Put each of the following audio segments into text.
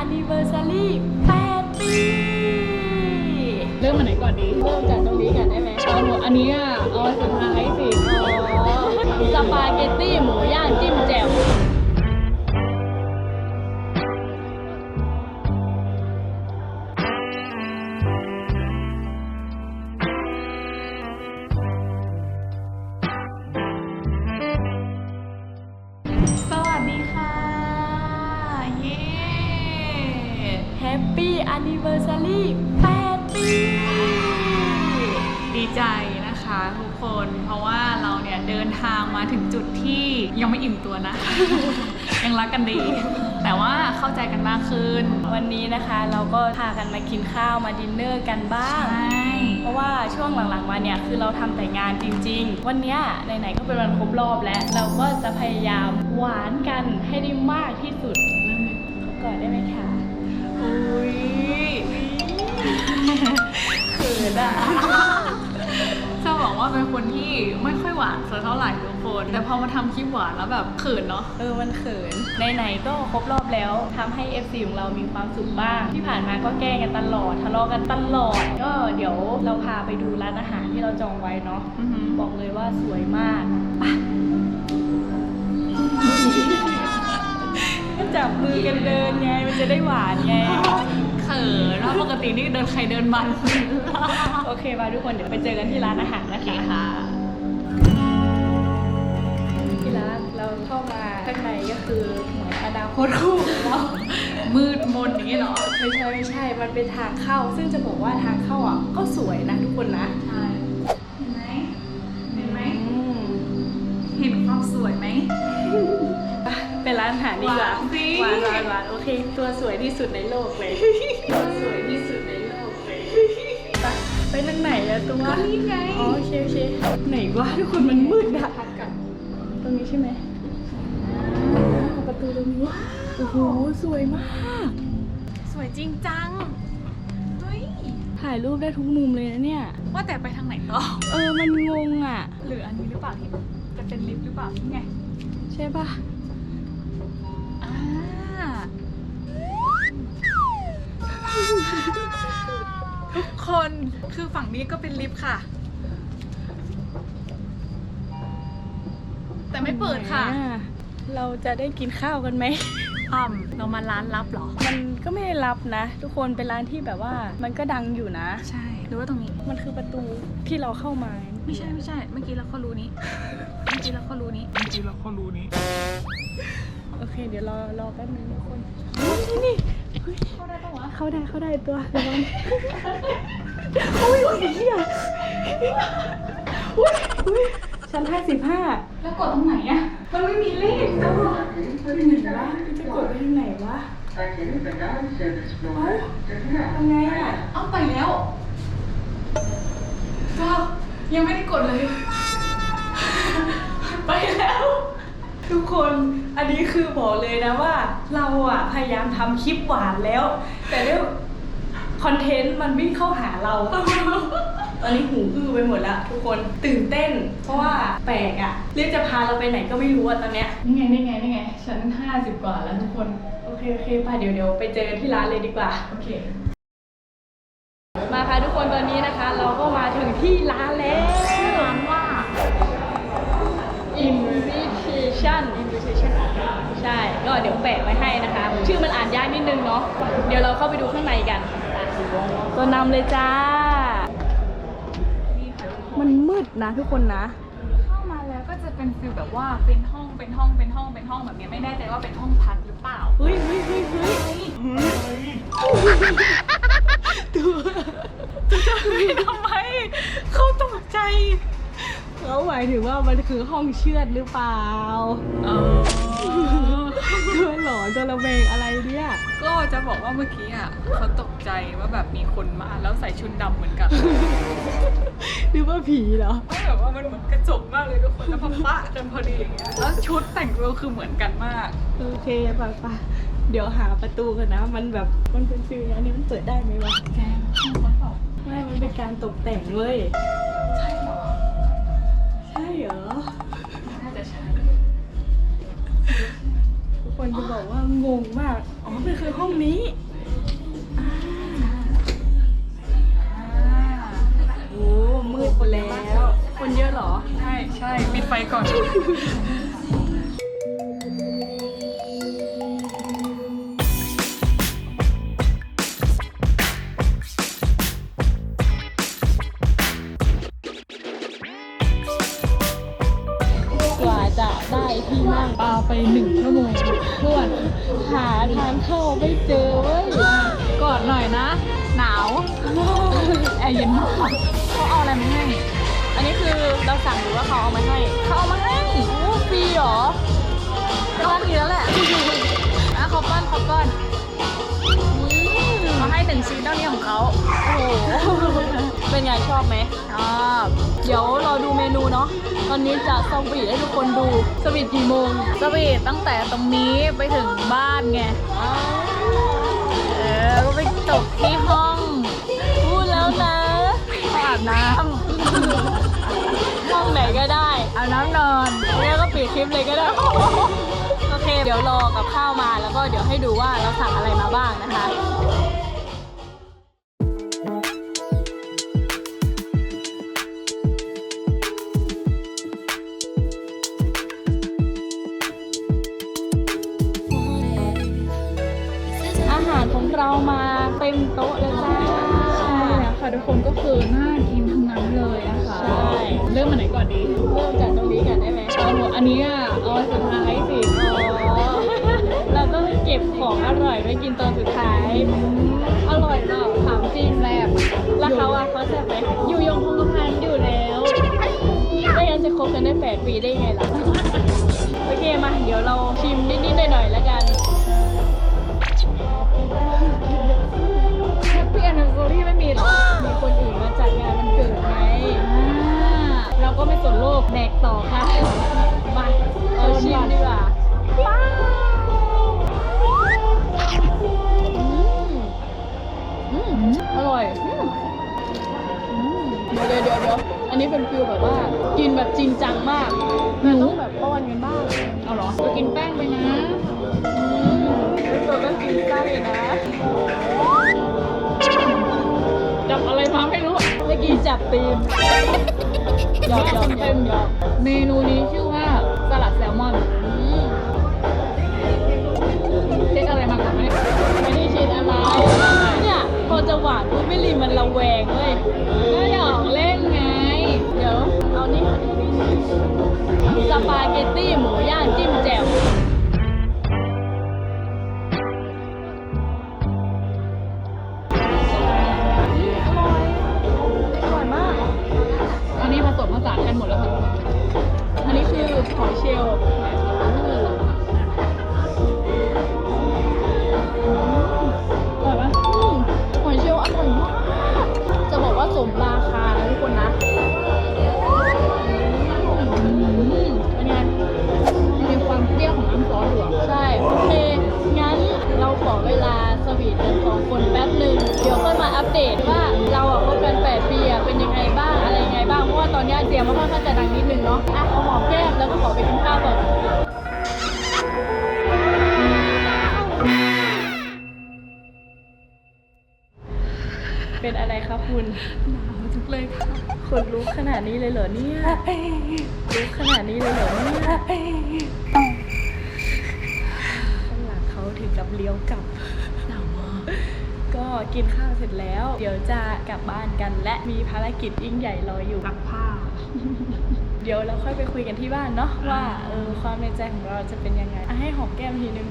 Anniversary 8 ปี เริ่มมาไหนก่อนดี เริ่มจากตรงนี้ก่อนได้ไหมเอาหนูอันนี้อะเอาอันสุดท้ายสิอ๋อสปาเกตตี้หมูย่างจิ้มแจ่ว Anniversary 8 ปี ดีใจนะคะทุกคน เพราะว่าเราเนี่ยเดินทางมาถึงจุดที่ยังไม่อิ่มตัวนะ ยังรักกันดี แต่ว่าเข้าใจกันมากขึ้น วันนี้นะคะเราก็พากันมากินข้าวมาดินเนอร์กันบ้าง ใช่ เพราะว่าช่วงหลังๆมาเนี่ยคือเราทำแต่งานจริง ๆ วันเนี้ยไหนๆก็เป็นวันครบรอบแล้ว เราก็จะพยายามหวานกันให้ได้มากที่สุดเขาก่อนได้ไหมคะ อุ้ยเขินอะจะบอกว่าเป็นคนที่ไม่ค่อยหวานสักเท่าไหร่ทุกคน แต่พอมาทำคลิปหวานแล้วแบบเขินเนาะ เออมันเขินไหนๆก็ครบรอบแล้วทำให้ FC ของเรามีความสุขบ้าง ที่ผ่านมาก็แกล้งกันตลอดทะเลาะกันตลอด ก็เดี๋ยวเราพาไปดูร้านอาหารที่เราจองไว้เนาะอือหือบอกเลยว่าสวยมากไปก็ จับมือกันเดินไง มันจะได้หวานไง เขินเพราะปกตินี่เดินใครเดินมันโอเคมาทุกคนเดี๋ยวไปเจอกันที่ร้านอาหารนะคะค่ะที่ร้านเราเข้ามาข้างในก็คือเหมือนอนาคตคู่ของเรา มืดมนอย่างนี้เหรอ ไม่ใช่ไม่ใช่ มันเป็นทางเข้า ซึ่งจะบอกว่าทางเข้าอะก็สวยนะทุกคนนะ ใช่เห็นไหมเห็นไหมอืมเห็นความสวยไหม ไปเป็นร้านอาหารดีกว่าหวานสิหวานหวานหวานโอเค ตัวสวยที่สุดในโลกเลย ตัวสวยที่สุดในโลกเลยไปไปทางไหนแล้วตัวก็นี่ไงอ๋อโอเคโอเคไหนวะทุกคนมันมืดอะตรงนี้ใช่ไหมอ่าประตูตรงนี้โอ้โหสวยมาก สวยจริงจังเฮ้ยถ่ายรูปได้ทุกมุมเลยนะเนี่ย ว่าแต่ไปทางไหนต่อเออมันงงอะ หรืออันนี้หรือเปล่าที่จะเป็นลิฟต์หรือเปล่าที่ไงใช่ปะ ทุกคนคือฝั่งนี้ก็เป็นลิฟต์ค่ะ แต่ไม่เปิดค่ะอ่าเราจะได้กินข้าวกันไหม อ่ำเรามาร้านลับเหรอ มันก็ไม่ได้รับนะ ทุกคนเป็นร้านที่แบบว่า มันก็ดังอยู่นะ ใช่หรือว่าตรงนี้ มันคือประตูที่เราเข้ามาไม่ใช่ไม่ใช่ เมื่อกี้เราก็รู้นี้ เมื่อกี้เราก็รู้นี้เมื่อกี้เราก็รู้นี้โอเค เดี๋ยวรอรอแป๊บนึงทุกคนโอ้ยนี่นี่ เข้าได้ปะวเข้าได้เขาได้ตัวระวังโอ้ยโอ้ยเหี้ยอุ้ยอุ้ยชั้นห้าสิบห้าแล้วกดตรงไหนอะมันไม่มีเลขจ้าจะกดไปทางไหนวะ Taking the down service floor to ทำไงอะ เอาไปแล้วก็ยังไม่ได้กดเลย ไปแล้ว ทุกคนอันนี้คือบอกเลยนะว่า เราอะพยายามทำคลิปหวานแล้ว แต่ด้วยคอนเทนต์มันวิ่งเข้าหาเรา ตอนนี้หูอื้อไปหมดแล้วทุกคนตื่นเต้น เพราะว่าแปลกอะเรียกจะพาเราไปไหนก็ไม่รู้อะตอนเนี้ย นี่ไงนี่ไงนี่ไงฉันห้าสิบกว่าแล้วทุกคน โอเค โอเคไปเดี๋ยวเดี๋ยวไปเจอกันที่ร้านเลยดีกว่า โอเค มาค่ะทุกคนตอนนี้นะคะ เราก็มาถึงที่ร้านแล้วร้านว่า invitation invitation ใช่ ก็เดี๋ยวแปะไว้ให้นะคะ ชื่อมันอ่านยากนิดนึงเนาะ เดี๋ยวเราเข้าไปดูข้างในกันตัวนำเลยจ้านี่ค่ะทุกคนมันมืดนะทุกคนนะเข้ามาแล้วก็จะเป็นฟิลแบบว่าเป็นห้องเป็นห้องเป็นห้องเป็นห้องแบบเนี้ยไม่แน่ใจว่าเป็นห้องพักหรือเปล่าเฮ้ยเฮ้ยเฮ้ยเฮ้ยตัวจะเฮ้ยทำไมเขาตกใจ เขาหมายถึงว่ามันคือห้องเชือดหรือเปล่าเออตัวหลอนตัวระเวงอะไรเนี่ย ก็จะบอกว่าเมื่อกี้อะเขาตกใจว่าแบบมีคนมาแล้วใส่ชุดดำเหมือนกันหรือว่าผีเหรอ ไม่แบบว่ามันเหมือนกระจกมากเลยทุกคนแล้วพอปะกันพอดีอย่างเงี้ยแล้วชุดแต่งตัวคือเหมือนกันมาก โอเคป่ะป่ะเดี๋ยวหาประตูกันนะ มันแบบมันเป็นฟิลอย่างนี้มันเปิดได้ไหมวะแกห้องคนเปล่าไม่มันเป็นการตกแต่งเว้ยใช่เหรอ ใช่เหรอ น่าจะใช่ทุกคนจะบอกว่างงมาก อ๋อมันคือห้องนี้โอ้มืดหมดแล้ว คนเยอะเหรอ ใช่ใช่ปิดไฟก่อน ไม่เจอเว้ยกอดหน่อยนะ หนาวแอร์เย็นมากเขาเอาอะไรมาให้ อันนี้คือเราสั่งหรือว่าเขาเอามาให้เขาเอามาให้โอ้ฟรีเหรอก็ดีแล้วแหละอะขอป้อนขอป้อนมาให้หนึ่งชิ้นเท่านี้ของเขาโอ้โหเป็นไงชอบไหมชอบเดี๋ยวรอดูเมนูเนาะตอนนี้จะสวีทให้ทุกคนดูสวีทกี่โมงสวีทตั้งแต่ตรงนี้ไปถึงบ้านไงเออก็ ไปตกที่ห้องพูดแล้วนะขออาบน้ำห้องไหนก็ได้อาบน้ำนอนแล้วก็ปิดคลิปเลยก็ได้ โอเค เดี๋ยวรอกับข้าวมาแล้วก็เดี๋ยวให้ดูว่าเราสั่งอะไรมาบ้างนะคะ ค่ะทุกคนก็คือน่ากินทั้งนั้นเลยนะคะ ใช่ เริ่มมาไหนก่อนดีเริ่มจากตรงนี้กันได้ไหมเอาหมดอันนี้อะเอาไว้สุดท้ายสิอ๋อเราต้องเก็บของอร่อยไว้กินตอนสุดท้าย อร่อยเปล่าถามจริงแซ่บแล้วเขาอะเขาแซ่บไหมอยู่ยงคงกระพันอยู่แล้วไม่งั้นจะคบกันได้8ปีได้ไงล่ะ โอเคมา เดี๋ยวเราชิมนิดๆหน่อยๆแล้วกัน นนี้เป็นฟิลแบบว่า กินแบบจริงจังมากมันต้องแบบป้อนกันบ้างเอาเหรอจะกินแป้งไปนะตัวก็กินไส้นะจับอะไรมาไม่รู้เมื่อกี้จับตีนหยอกหยอกหยอกหยอกเมนูนี้ชื่อว่าสลัดแซลมอนเช็คอะไรมาก่อนไหมไม่ได้ชิดอะไรเนี่ยพอจะหวานปุ๊บไม่รีมันระแวงเว้ยก็หยอกเล่น สปาเกตตี้หมู เป็นอะไรครับคุณหนาวจังเลยค่ะคนรู้ขนาดนี้เลยเหรอเนี่ยรู้ขนาดนี้เลยเหรอเนี่ยข้างหลังเขาถึงกับเลี้ยวกลับหนาวมากก็กินข้าวเสร็จแล้ว เดี๋ยวจะกลับบ้านกัน และมีภารกิจยิ่งใหญ่รออยู่ซักผ้า เดี๋ยวเราค่อยไปคุยกันที่บ้านเนาะว่าเออความในใจของเราจะเป็นยังไงอะให้หอมแก้มทีนึง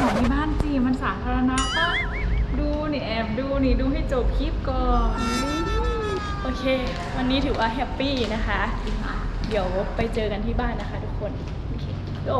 หอมในบ้านจีมันสาธารณะปะดู นี่แอบดูนี่ดูให้จบคลิปก่อนโอเค วันนี้ถือว่าแฮปปี้นะคะ เดี๋ยวไปเจอกันที่บ้านนะคะทุกคน โอเคโอ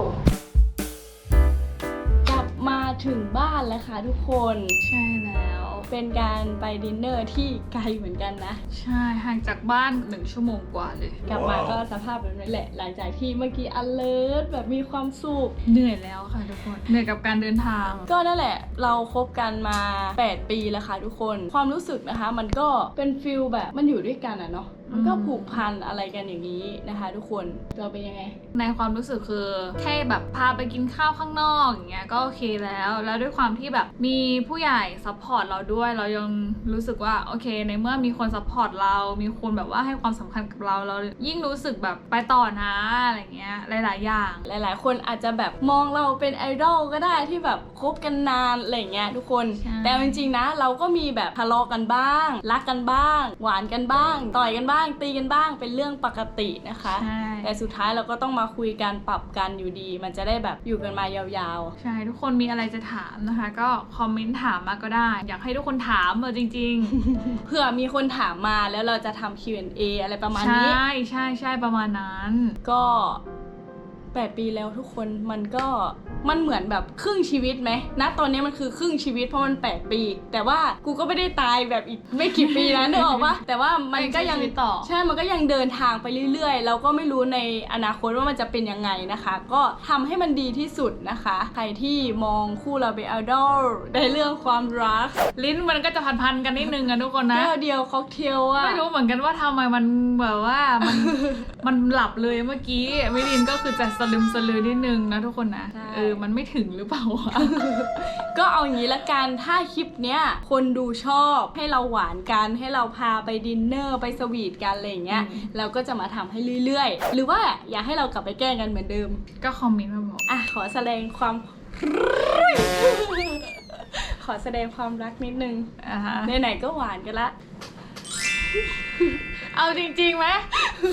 มาถึงบ้านแล้วค่ะทุกคนใช่แล้ว เป็นการไปดินเนอร์ที่ไกลเหมือนกันนะ ใช่ห่างจากบ้านหนึ่งชั่วโมงกว่าเลย กลับมาก็สภาพแบบนี้แหละ หลังจากที่เมื่อกี้ alert แบบมีความสุขเหนื่อยแล้วค่ะทุกคน เหนื่อยกับการเดินทาง ก็นั่นแหละ เราคบกันมา 8 ปีแล้วค่ะทุกคน ความรู้สึกนะคะ มันก็เป็นฟิลแบบมันอยู่ด้วยกันอะเนาะมันก็อืมผูกพันอะไรกันอย่างนี้นะคะ ทุกคนเราเป็นยังไง ในความรู้สึกคือแค่แบบพาไปกินข้าวข้างนอกอย่างเงี้ยก็โอเคแล้ว แล้วด้วยความที่แบบมีผู้ใหญ่ซัพพอร์ตเราด้วย เรายังรู้สึกว่าโอเค ในเมื่อมีคนซัพพอร์ตเรา มีคนแบบว่าให้ความสำคัญกับเราเรายิ่งรู้สึกแบบไปต่อนะอะไรเงี้ยหลาย ๆ อย่าง หลาย ๆ คนอาจจะแบบมองเราเป็นไอดอลก็ได้ที่แบบคบกันนานอะไรอย่างเงี้ยทุกคนใช่แต่เอาจริงๆนะ เราก็มีแบบทะเลาะกันบ้าง รักกันบ้าง หวานกันบ้าง ต่อยกันบ้างตีกันบ้างเป็นเรื่องปกตินะคะ ใช่ แต่สุดท้ายเราก็ต้องมาคุยกันปรับกันอยู่ดี มันจะได้แบบอยู่กันมายาวใช่ ทุกคนมีอะไรจะถามนะคะ ก็คอมเมนต์ถามมาก็ได้ อยากให้ทุกคนถามเออจริงๆๆเพื่อมีคนถามมาแล้วเราจะทำ Q&A อะไรประมาณใช่นี้ใช่ใช่ประมาณนั้น ก็ แปดปีแล้วทุกคนมันก็มันเหมือนแบบครึ่งชีวิตไหมณตอนนี้มันคือครึ่งชีวิตเพราะมันแปดปี แต่ว่ากูก็ไม่ได้ตายแบบอีกไม่กี่ปีนะนึกออกปะแต่ว่ามันก็ยังใช้ชีวิตต่อใช่มันก็ยังเดินทางไปเรื่อยๆ เราก็ไม่รู้ในอนาคตว่ามันจะเป็นยังไงนะคะ ก็ทำให้มันดีที่สุดนะคะ ใครที่มองคู่เราเป็นไอดอลในเรื่องความรัก ลิ้นมันก็จะพันๆกันนิดนึงอะทุกคนนะแก้วเดียวค็อกเทลอะไม่รู้เหมือนกันว่าทำไมมันแบบว่ามันมันหลับเลยเมื่อกี้มิลินก็คือจะสลึมสลือนิดนึงนะทุกคนนะใช่ เออมันไม่ถึงหรือเปล่าวะ ก็เอาอย่างนี้ละกัน ถ้าคลิปเนี้ยคนดูชอบให้เราหวานกันให้เราพาไปดินเนอร์ไปสวีทกันอะไรอย่างเงี้ย อืม เราก็จะมาทำให้เรื่อยๆ หรือว่าอยากให้เรากลับไปแกล้งกันเหมือนเดิม ก็คอมเมนต์มาบอก อะ ขอแสดงความ ขอแสดงความรักนิดนึง อ่าฮะ ไหนๆก็หวานกันละ เอาจริงๆไหม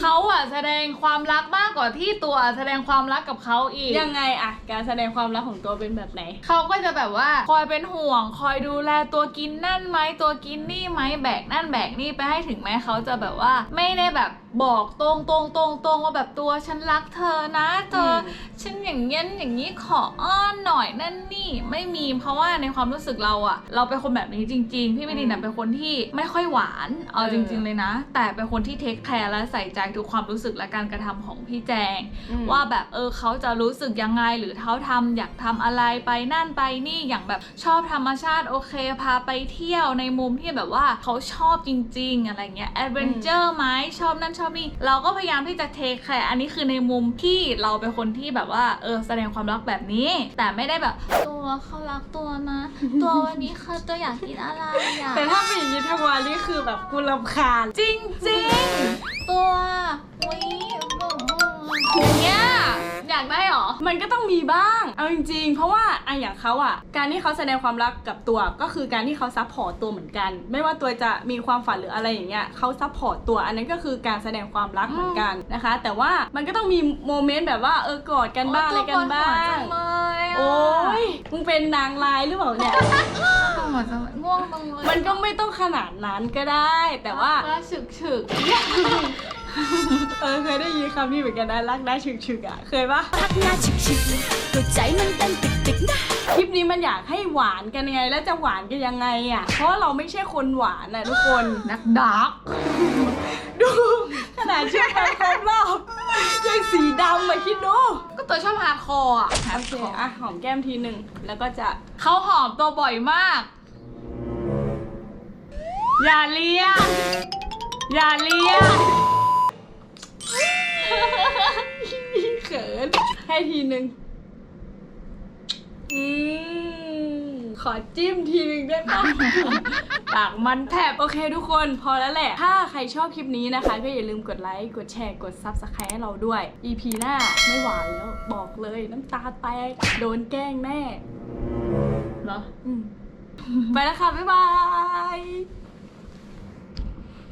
เขาอะแสดงความรักมากกว่าที่ตัวแสดงความรักกับเขาอีก ยังไงอะการแสดงความรักของตัวเป็นแบบไหน เขาก็จะแบบว่าคอยเป็นห่วง คอยดูแลตัวกินนั่นไหมตัวกินนี่ไหมแบกนั่นแบกนี่ไปให้ถึงแม้เขาจะแบบว่าไม่ได้แบบ บอกตรงตรงตรงตรงว่าแบบตัวฉันรักเธอนะเธออมฉันอย่างเงี้ยอย่างนี้ขออ้อนหน่อยนั่นนี่ไม่มีเพราะว่าในความรู้สึกเราอะเราเป็นคนแบบนี้จริง ๆ พี่ไม่ดินอะเป็นคนที่ไม่ค่อยหวานเอาเออจริง ๆ เลยนะ แต่เป็นคนที่เทคแคร์และใส่ใจทุกความรู้สึกและการกระทำของพี่แจงอืมว่าแบบเออเขาจะรู้สึกยังไงหรือเขาทำอยากทำอะไรไปนั่นไปนี่อย่างแบบชอบธรรมชาติโอเคพาไปเที่ยวในมุมที่แบบว่าเขาชอบจริง ๆ อะไรเงี้ยแอดเวนเจอร์ไหมชอบนั่นชอบนี่ เราก็พยายามที่จะเทคแคร์อันนี้คือในมุมที่เราเป็นคนที่แบบว่าเออแสดงความรักแบบนี้ แต่ไม่ได้แบบตัวเขารักตัวนะ ตัววันนี้เขาตัวอยากกินอะไรอยากแต่ถ้าเป็นอย่างนี้ทั้งวันนี่คือแบบกูรำคาญจริงจริงๆตัววิอย่างเงี้ยอยากได้เหรอ มันก็ต้องมีบ้าง เอาจริงๆ เพราะว่าไอะอย่างเขาอะการที่เขาแสดงความรักกับตัวก็คือการที่เขาซัพพอร์ตตัวเหมือนกัน ไม่ว่าตัวจะมีความฝันหรืออะไรอย่างเงี้ยเขาซัพพอร์ตตัว อันนั้นก็คือการแสดงความรักเหมือนกันนะคะ แต่ว่ามันก็ต้องมีโมเมนต์แบบว่าเออกอดกันบ้างอะไรกันบ้าง โอ้ยมึงเป็นนางร้ายหรือเปล่าเนี่ยตัวหมดจะง่วงจังเลยมันก็ไม่ต้องขนาดนั้นก็ได้ แต่ว่าว่าฉึกฉึกเออเคยได้ยินคำนี้เหมือนกันนะรักได้ฉึกๆอะเคยปะ รักหน้าชิกๆหัวใจมันเต้นตึกๆนะคลิปนี้มันอยากให้หวานกันยังไง แล้วจะหวานกันยังไงอะ เพราะว่าเราไม่ใช่คนหวานนะทุกคน นักดักดู ขนาดชื่อมันครบรอบยังสีดำมาคิดดูก็ตัวชอบฮาร์ดคอร์อะฮาโอร์ดเคคอร์อะหอมแก้มทีหนึ่งแล้วก็จะเขาหอมตัวบ่อยมาก อย่าเลียอย่าเลีย ให้ทีหนึ่งอืม ขอจิ้มทีหนึ่งได้ปะ ปากมันแทบ โอเคทุกคนพอแล้วแหละ ถ้าใครชอบคลิปนี้นะคะ ก็อย่าลืมกดไลค์ กดแชร์ กด Subscribe ให้เราด้วย EP หน้าไม่หวานแล้วบอกเลยน้ำตาแตกโดนแกล้งแน่ เหรอ อืม ไปแล้วค่ะ บ๊ายบาย